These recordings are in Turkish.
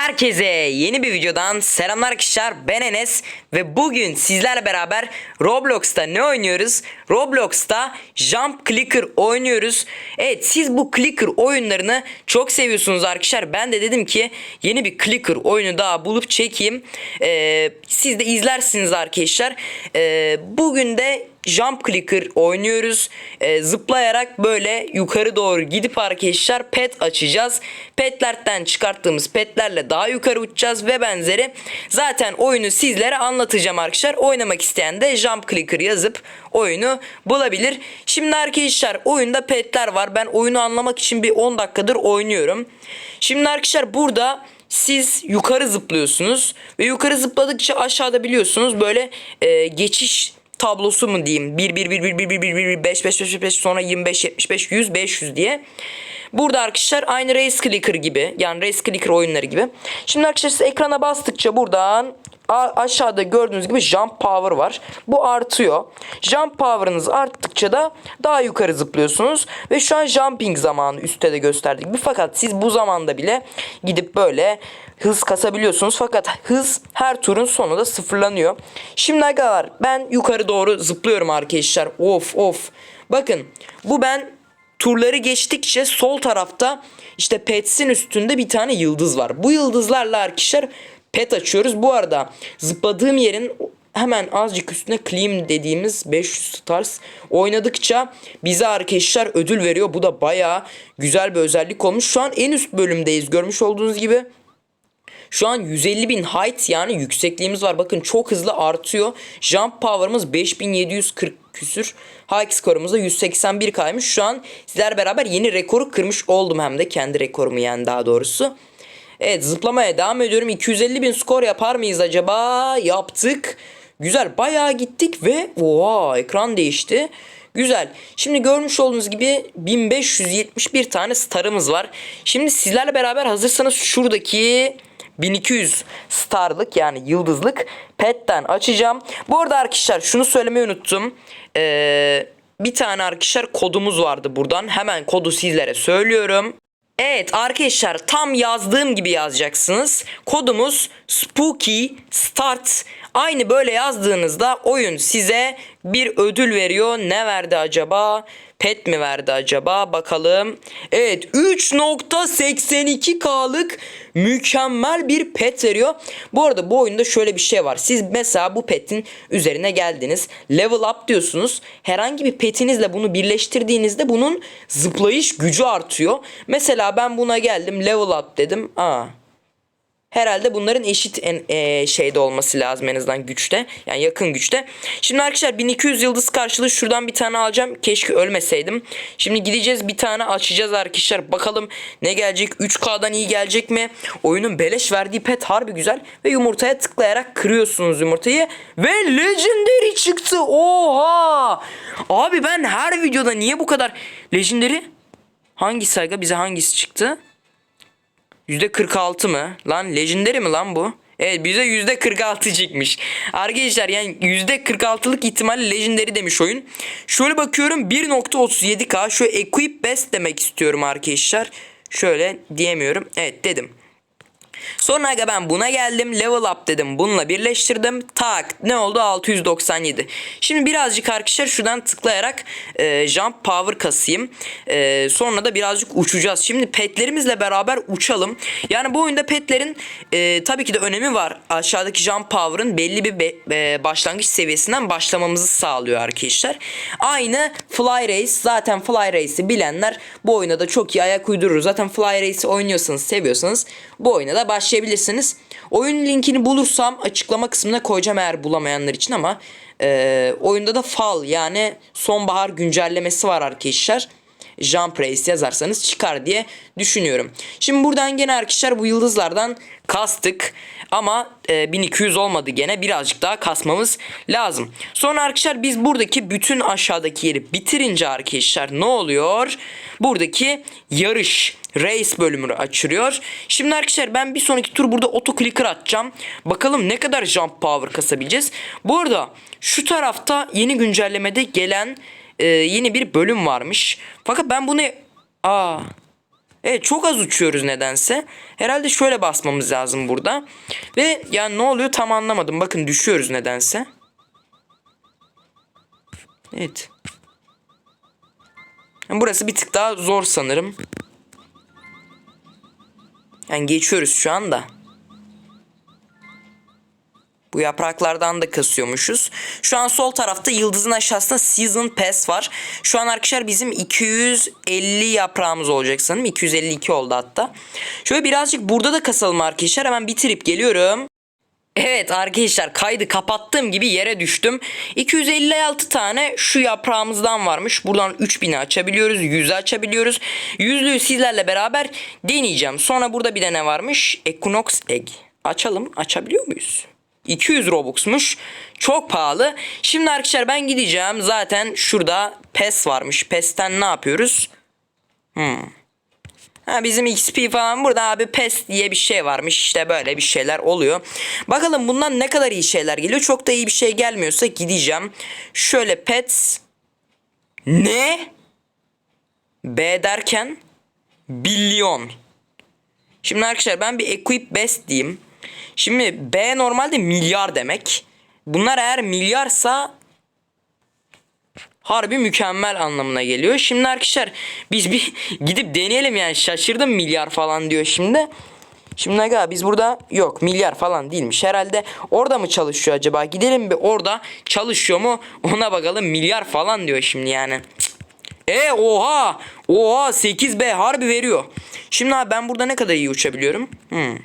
Herkese yeni bir videodan selamlar arkadaşlar ben Enes ve bugün sizlerle beraber Roblox'ta ne oynuyoruz? Roblox'ta Jump Clicker oynuyoruz. Evet siz bu Clicker oyunlarını çok seviyorsunuz arkadaşlar. Ben de dedim ki yeni bir Clicker oyunu daha bulup çekeyim. Ee, siz de izlersiniz arkadaşlar. Ee, bugün de jump clicker oynuyoruz. Ee, zıplayarak böyle yukarı doğru gidip arkadaşlar pet açacağız. Petlerden çıkarttığımız petlerle daha yukarı uçacağız ve benzeri. Zaten oyunu sizlere anlatacağım arkadaşlar. Oynamak isteyen de jump clicker yazıp oyunu bulabilir. Şimdi arkadaşlar oyunda petler var. Ben oyunu anlamak için bir 10 dakikadır oynuyorum. Şimdi arkadaşlar burada siz yukarı zıplıyorsunuz ve yukarı zıpladıkça aşağıda biliyorsunuz böyle e, geçiş tablosu mu diyeyim 1 1 1 1 1 1 1 1 5 5 5 5 sonra 25 75 100 500 diye. Burada arkadaşlar aynı Race Clicker gibi yani Race Clicker oyunları gibi. Şimdi arkadaşlar siz ekrana bastıkça buradan aşağıda gördüğünüz gibi jump power var. Bu artıyor. Jump power'ınız arttıkça da daha yukarı zıplıyorsunuz ve şu an jumping zamanı üstte de gösterdik. Fakat siz bu zamanda bile gidip böyle hız kasabiliyorsunuz. Fakat hız her turun sonunda sıfırlanıyor. Şimdi arkadaşlar ben yukarı doğru zıplıyorum arkadaşlar. Of of. Bakın bu ben turları geçtikçe sol tarafta işte Pets'in üstünde bir tane yıldız var. Bu yıldızlarla arkadaşlar pet açıyoruz. Bu arada zıpladığım yerin hemen azıcık üstüne claim dediğimiz 500 stars oynadıkça bize arkadaşlar ödül veriyor. Bu da baya güzel bir özellik olmuş. Şu an en üst bölümdeyiz. Görmüş olduğunuz gibi. Şu an 150 bin height yani yüksekliğimiz var. Bakın çok hızlı artıyor. Jump power'ımız 5740 küsür. High skorumuz da 181 kaymış. Şu an sizler beraber yeni rekoru kırmış oldum hem de kendi rekorumu yani daha doğrusu. Evet zıplamaya devam ediyorum. 250 bin skor yapar mıyız acaba? Yaptık. Güzel bayağı gittik ve oha ekran değişti. Güzel. Şimdi görmüş olduğunuz gibi 1571 tane starımız var. Şimdi sizlerle beraber hazırsanız şuradaki 1200 starlık yani yıldızlık petten açacağım. Bu arada arkadaşlar şunu söylemeyi unuttum. Ee, bir tane arkadaşlar kodumuz vardı buradan. Hemen kodu sizlere söylüyorum. Evet arkadaşlar tam yazdığım gibi yazacaksınız. Kodumuz Spooky Start. Aynı böyle yazdığınızda oyun size bir ödül veriyor. Ne verdi acaba? Pet mi verdi acaba? Bakalım. Evet 3.82K'lık mükemmel bir pet veriyor. Bu arada bu oyunda şöyle bir şey var. Siz mesela bu petin üzerine geldiniz. Level up diyorsunuz. Herhangi bir petinizle bunu birleştirdiğinizde bunun zıplayış gücü artıyor. Mesela ben buna geldim level up dedim. Aa Herhalde bunların eşit en, e, şeyde olması lazım en azından güçte. Yani yakın güçte. Şimdi arkadaşlar 1200 yıldız karşılığı şuradan bir tane alacağım. Keşke ölmeseydim. Şimdi gideceğiz bir tane açacağız arkadaşlar. Bakalım ne gelecek? 3K'dan iyi gelecek mi? Oyunun beleş verdiği pet harbi güzel. Ve yumurtaya tıklayarak kırıyorsunuz yumurtayı. Ve Legendary çıktı. Oha! Abi ben her videoda niye bu kadar Legendary? Hangi sayga bize hangisi çıktı? %46 mı? Lan legendary mi lan bu? Evet bize %46 çıkmış. Arkadaşlar yani %46'lık ihtimalle legendary demiş oyun. Şöyle bakıyorum 1.37k. Şöyle equip best demek istiyorum arkadaşlar. Şöyle diyemiyorum. Evet dedim. Sonra aga ben buna geldim. Level up dedim. Bununla birleştirdim. Tak ne oldu? 697. Şimdi birazcık arkadaşlar şuradan tıklayarak e, jump power kasayım. E, sonra da birazcık uçacağız. Şimdi petlerimizle beraber uçalım. Yani bu oyunda petlerin e, tabii ki de önemi var. Aşağıdaki jump power'ın belli bir be, e, başlangıç seviyesinden başlamamızı sağlıyor arkadaşlar. Aynı Fly Race. Zaten Fly Race'i bilenler bu oyuna da çok iyi ayak uydurur. Zaten Fly Race'i oynuyorsanız, seviyorsanız bu oyuna da başlayabilirsiniz. Oyun linkini bulursam açıklama kısmına koyacağım eğer bulamayanlar için ama e, oyunda da Fall yani sonbahar güncellemesi var arkadaşlar. Jump Race yazarsanız çıkar diye düşünüyorum. Şimdi buradan gene arkadaşlar bu yıldızlardan kastık. Ama e, 1200 olmadı gene birazcık daha kasmamız lazım. Sonra arkadaşlar biz buradaki bütün aşağıdaki yeri bitirince arkadaşlar ne oluyor? Buradaki yarış race bölümünü açılıyor. Şimdi arkadaşlar ben bir sonraki tur burada auto clicker atacağım. Bakalım ne kadar jump power kasabileceğiz. Bu arada şu tarafta yeni güncellemede gelen e, yeni bir bölüm varmış. Fakat ben bunu aa Evet çok az uçuyoruz nedense. Herhalde şöyle basmamız lazım burada. Ve yani ne oluyor tam anlamadım. Bakın düşüyoruz nedense. Evet. Burası bir tık daha zor sanırım. Yani geçiyoruz şu anda. Bu yapraklardan da kasıyormuşuz. Şu an sol tarafta yıldızın aşağısında Season Pass var. Şu an arkadaşlar bizim 250 yaprağımız olacak sanırım. 252 oldu hatta. Şöyle birazcık burada da kasalım arkadaşlar. Hemen bitirip geliyorum. Evet arkadaşlar kaydı kapattığım gibi yere düştüm. 256 tane şu yaprağımızdan varmış. Buradan 3000'i açabiliyoruz. 100'ü açabiliyoruz. Yüzlüğü sizlerle beraber deneyeceğim. Sonra burada bir de ne varmış? Equinox Egg. Açalım. Açabiliyor muyuz? 200 Robux'muş. Çok pahalı. Şimdi arkadaşlar ben gideceğim. Zaten şurada PES varmış. PES'ten ne yapıyoruz? Ha, bizim XP falan burada abi PES diye bir şey varmış işte böyle bir şeyler oluyor. Bakalım bundan ne kadar iyi şeyler geliyor. Çok da iyi bir şey gelmiyorsa gideceğim. Şöyle pets. Ne? B derken bilyon. Şimdi arkadaşlar ben bir equip best diyeyim. Şimdi B normalde milyar demek. Bunlar eğer milyarsa harbi mükemmel anlamına geliyor. Şimdi arkadaşlar biz bir gidip deneyelim yani şaşırdım milyar falan diyor şimdi. Şimdi aga biz burada yok milyar falan değilmiş herhalde orada mı çalışıyor acaba gidelim bir orada çalışıyor mu ona bakalım milyar falan diyor şimdi yani. E oha oha 8B harbi veriyor. Şimdi abi ben burada ne kadar iyi uçabiliyorum? Hmm.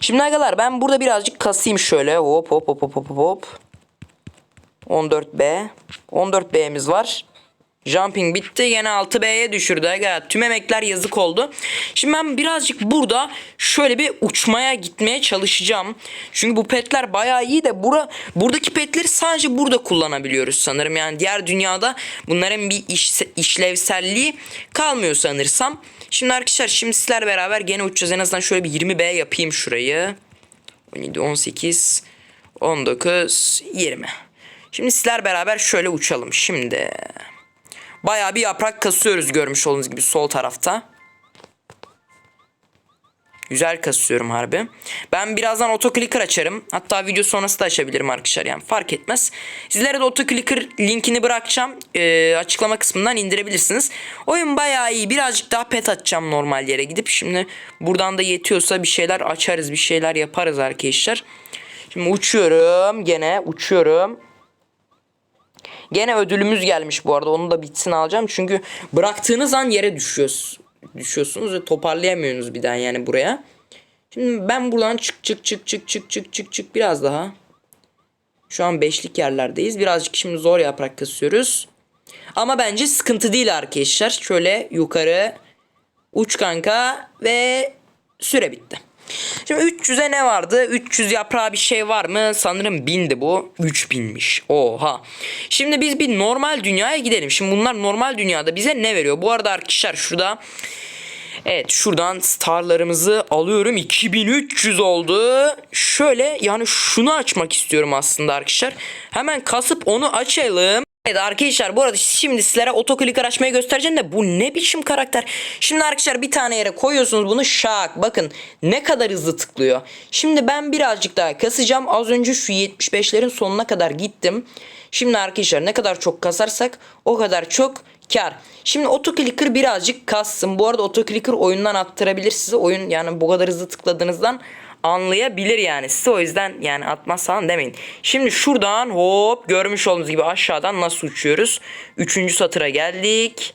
Şimdi agalar ben burada birazcık kasayım şöyle hop hop hop hop hop hop. 14B. 14B'miz var. Jumping bitti. Gene 6B'ye düşürdü. Aga. Tüm emekler yazık oldu. Şimdi ben birazcık burada şöyle bir uçmaya gitmeye çalışacağım. Çünkü bu petler bayağı iyi de bura, buradaki petleri sadece burada kullanabiliyoruz sanırım. Yani diğer dünyada bunların bir iş, işlevselliği kalmıyor sanırsam. Şimdi arkadaşlar şimdi sizler beraber gene uçacağız. En azından şöyle bir 20B yapayım şurayı. 17, 18, 19, 20. Şimdi sizler beraber şöyle uçalım. Şimdi bayağı bir yaprak kasıyoruz görmüş olduğunuz gibi sol tarafta. Güzel kasıyorum harbi. Ben birazdan otoclicker açarım. Hatta video sonrası da açabilirim arkadaşlar yani fark etmez. Sizlere de otoclicker linkini bırakacağım. Ee, açıklama kısmından indirebilirsiniz. Oyun bayağı iyi. Birazcık daha pet atacağım normal yere gidip. Şimdi buradan da yetiyorsa bir şeyler açarız. Bir şeyler yaparız arkadaşlar. Şimdi uçuyorum. Gene uçuyorum. Gene ödülümüz gelmiş bu arada. Onu da bitsin alacağım. Çünkü bıraktığınız an yere düşüyoruz. Düşüyorsunuz ve toparlayamıyorsunuz bir daha yani buraya. Şimdi ben buradan çık çık çık çık çık çık çık çık biraz daha. Şu an beşlik yerlerdeyiz. Birazcık şimdi zor yaprak kasıyoruz. Ama bence sıkıntı değil arkadaşlar. Şöyle yukarı uç kanka ve süre bitti. Şimdi 300'e ne vardı? 300 yaprağı bir şey var mı? Sanırım 1000'di bu. 3000'miş. Oha. Şimdi biz bir normal dünyaya gidelim. Şimdi bunlar normal dünyada bize ne veriyor? Bu arada arkadaşlar şurada Evet şuradan starlarımızı alıyorum. 2300 oldu. Şöyle yani şunu açmak istiyorum aslında arkadaşlar. Hemen kasıp onu açalım. Evet arkadaşlar bu arada şimdi sizlere otoklik açmayı göstereceğim de bu ne biçim karakter. Şimdi arkadaşlar bir tane yere koyuyorsunuz bunu şak bakın ne kadar hızlı tıklıyor. Şimdi ben birazcık daha kasacağım. Az önce şu 75'lerin sonuna kadar gittim. Şimdi arkadaşlar ne kadar çok kasarsak o kadar çok kar. Şimdi otoclicker birazcık kassın. Bu arada otoclicker oyundan attırabilir size. Oyun yani bu kadar hızlı tıkladığınızdan anlayabilir yani. Size o yüzden yani atmaz demeyin. Şimdi şuradan hop görmüş olduğunuz gibi aşağıdan nasıl uçuyoruz. Üçüncü satıra geldik.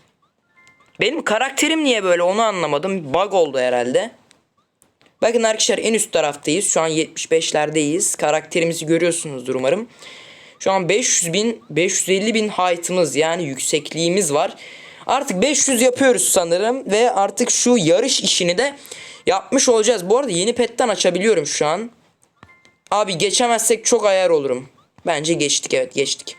Benim karakterim niye böyle onu anlamadım. Bug oldu herhalde. Bakın arkadaşlar en üst taraftayız. Şu an 75'lerdeyiz. Karakterimizi görüyorsunuzdur umarım. Şu an 500 bin, 550 bin height'ımız yani yüksekliğimiz var. Artık 500 yapıyoruz sanırım ve artık şu yarış işini de yapmış olacağız. Bu arada yeni petten açabiliyorum şu an. Abi geçemezsek çok ayar olurum. Bence geçtik evet geçtik.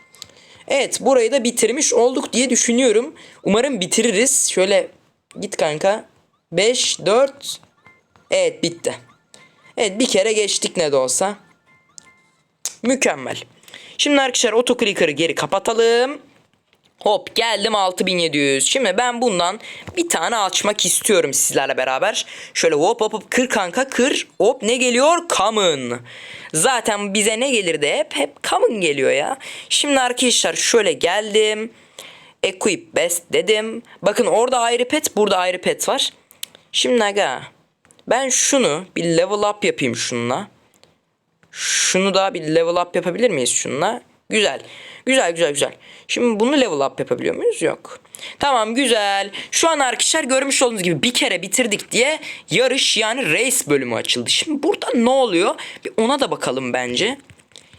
Evet burayı da bitirmiş olduk diye düşünüyorum. Umarım bitiririz. Şöyle git kanka. 5, 4. Evet bitti. Evet bir kere geçtik ne de olsa. Mükemmel. Şimdi arkadaşlar otoclicker'ı geri kapatalım. Hop geldim 6700. Şimdi ben bundan bir tane açmak istiyorum sizlerle beraber. Şöyle hop hop hop kır kanka kır. Hop ne geliyor? Common. Zaten bize ne gelir de hep hep common geliyor ya. Şimdi arkadaşlar şöyle geldim. Equip best dedim. Bakın orada ayrı pet burada ayrı pet var. Şimdi aga ben şunu bir level up yapayım şununla. Şunu da bir level up yapabilir miyiz şununla? Güzel. Güzel güzel güzel. Şimdi bunu level up yapabiliyor muyuz? Yok. Tamam güzel. Şu an arkadaşlar görmüş olduğunuz gibi bir kere bitirdik diye yarış yani race bölümü açıldı. Şimdi burada ne oluyor? Bir ona da bakalım bence.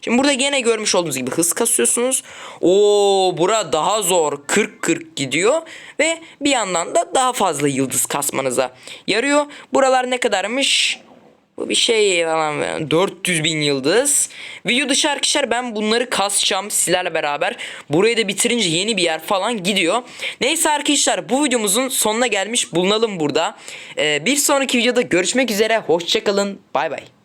Şimdi burada gene görmüş olduğunuz gibi hız kasıyorsunuz. Oo bura daha zor. 40-40 gidiyor. Ve bir yandan da daha fazla yıldız kasmanıza yarıyor. Buralar ne kadarmış? Bu bir şey falan 400 bin yıldız. Video dışı arkadaşlar ben bunları kasacağım sizlerle beraber. Burayı da bitirince yeni bir yer falan gidiyor. Neyse arkadaşlar bu videomuzun sonuna gelmiş bulunalım burada. Ee, bir sonraki videoda görüşmek üzere. Hoşçakalın. Bay bay.